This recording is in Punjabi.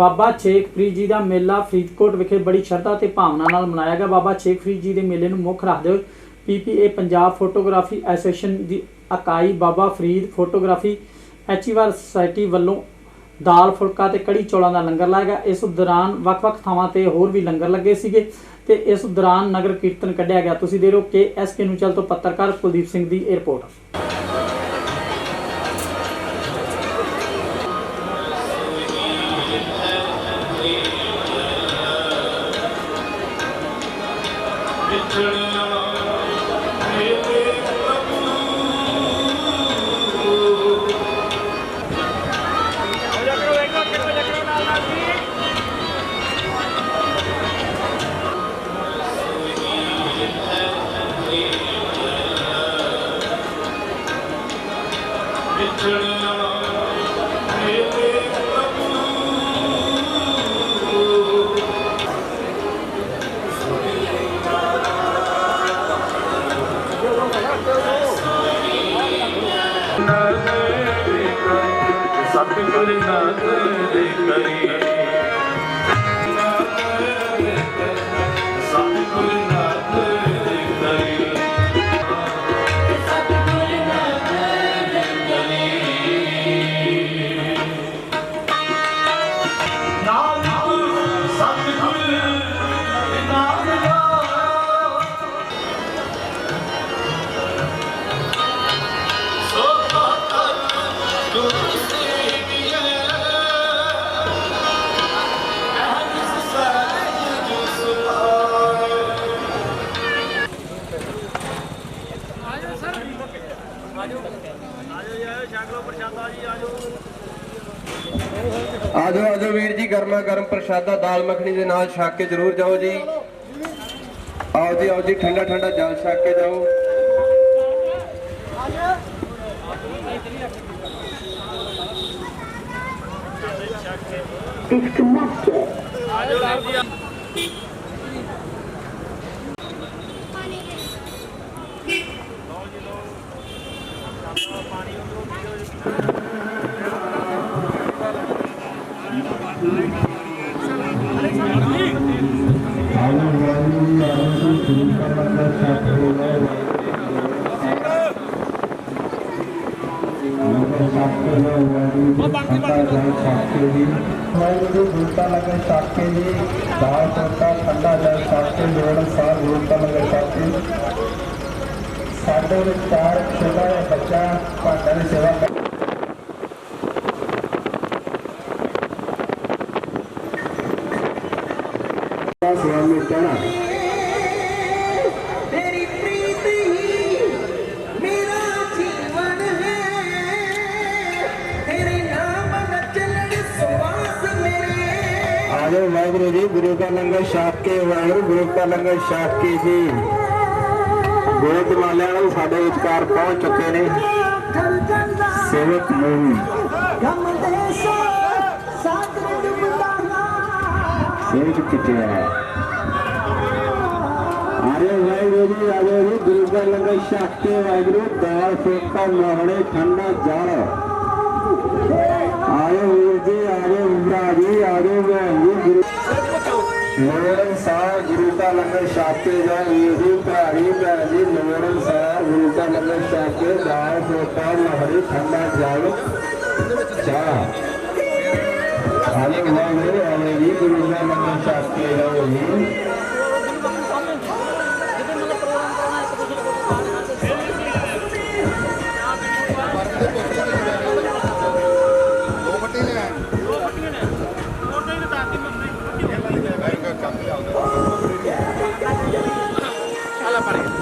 ਬਾਬਾ ਛੇਕ ਫਰੀਦ ਜੀ ਦਾ ਮੇਲਾ ਫਰੀਦਕੋਟ ਵਿਖੇ ਬੜੀ ਸ਼ਰਧਾ ਤੇ ਭਾਵਨਾ ਨਾਲ ਮਨਾਇਆ ਗਿਆ। ਬਾਬਾ ਛੇਕ ਫਰੀਦ ਜੀ ਦੇ ਮੇਲੇ ਨੂੰ ਮੁੱਖ ਰੱਖਦੇ ਹੋਏ ਪੀਪੀਏ ਪੰਜਾਬ ਫੋਟੋਗ੍ਰਾਫੀ ਐਸੋਸੀਏਸ਼ਨ ਦੀ ਇਕਾਈ Baba Farid photography achiever society ਵੱਲੋਂ ਦਾਲ ਫੁਲਕਾ ਤੇ ਕੜੀ ਚੌਲਾਂ ਦਾ ਲੰਗਰ ਲਾਇਆ ਗਿਆ। ਇਸ ਦੌਰਾਨ ਵੱਖ-ਵੱਖ ਥਾਵਾਂ ਤੇ ਹੋਰ ਵੀ ਲੰਗਰ ਲੱਗੇ ਸੀਗੇ ਤੇ ਇਸ ਦੌਰਾਨ ਨਗਰ ਕੀਰਤਨ ਕੱਢਿਆ ਗਿਆ। ਤੁਸੀਂ ਦੇ ਰਹੇ ਹੋ ਕੇ ਐਸ ਕੇ ਨੂੰ ਚੱਲ ਤੋਂ ਪੱਤਰਕਾਰ ਕੁਲਦੀਪ ਸਿੰਘ ਦੀ ਇਹ ਰਿਪੋਰਟ। ਸਤਿਗੁਰ ਨਾਥ ਦੇ ਕਰੀ ਆਜੋ ਆਜੋ ਵੀਰ ਜੀ ਗਰਮਾ ਗਰਮ ਪ੍ਰਸ਼ਾਦਾ ਦਾਲ ਮੱਖਣੀ ਦੇ ਨਾਲ ਛਕ ਕੇ ਜਰੂਰ ਜਾਓ ਜੀ। ਆਓ ਜੀ ਆਓ ਜੀ ਠੰਡਾ ਠੰਡਾ ਜਲ ਛਕ ਕੇ ਜਾਓ। ਵਾਹਿਗੁਰੂ ਗੁਰਤਾ ਲਗੇ ਸਾਕੇ ਜੀ ਦਾਲ ਤੋਤਾ ਠੰਡਾ ਜਲ ਸਾਕੇ ਲੋੜ ਸਾਰ ਗੁਰਤਾ ਲਗੇ ਸਾਕੇ ਸਾਡੇ ਵਿਚਾਰ ਛੋਟਾ ਜਿਹਾ ਬੱਚਾ ਭਾਂਡਾ ਦੀ ਸੇਵਾ ਨੂੰ ਕਹਿਣਾ ਤੇਰੀ ਪ੍ਰੀਤ ਹੀ ਮੇਰਾ ਜੀਵਨ ਹੈ। ਤੇਰੇ ਨਾਮ ਦਾ ਚੱਲਣ ਸਵਾਸ ਮੇਰੇ। ਆਜੋ ਵਾਹਿਗੁਰੂ ਜੀ ਗੁਰੂ ਦਾ ਲੰਗਰ ਛਕ ਕੇ ਵਾਹਿਗੁਰੂ ਗੁਰੂ ਦਾ ਲੰਗਰ ਛਕ ਕੇ ਜੀ। ਗੋਦ ਵਾਲਿਆਂ ਨੂੰ ਸਾਡੇ ਵਿਚਕਾਰ ਪਹੁੰਚ ਚੁੱਕੇ ਨੇ। ਸੇਵਕ ਨੂੰ ਸੇਵਕ ਕਿਤੇ ਵਾਹਿਗੁਰੂ ਜੀ ਆਜੋ ਜੀ ਗੁਰੂ ਦਾ ਲੰਗਰ ਛਕ ਵਾਹਿਗੁਰੂ ਦਾਲ ਫੇਕਾ ਮੋਹਣੇ ਠੰਡਾ ਜਲ ਆਏ ਵੀਰ ਜੀ ਆਏ ਭਰਾ ਜੀ ਆਏ ਭੈਣ ਗੁਰੂ ਲੋੜਨ ਸਾਰ ਗੁਰੂ ਦਾ ਲੰਗਰ ਛਕ ਕੇ ਜਾ ਵੀਰ ਜੀ ਭਰਾ ਭੈਣ ਜੀ ਲੋੜਨ ਸਾਰ ਗੁਰੂ ਦਾ ਲੰਗਰ ਛਕ ਦਾਲ ਫੇਕਾ ਮੋਹਣੇ ਠੰਡਾ ਜਲ ਚਾਹ स्थानिक विधायक आणि वीज योजना शासकीय यांनी അല്ല പറയാം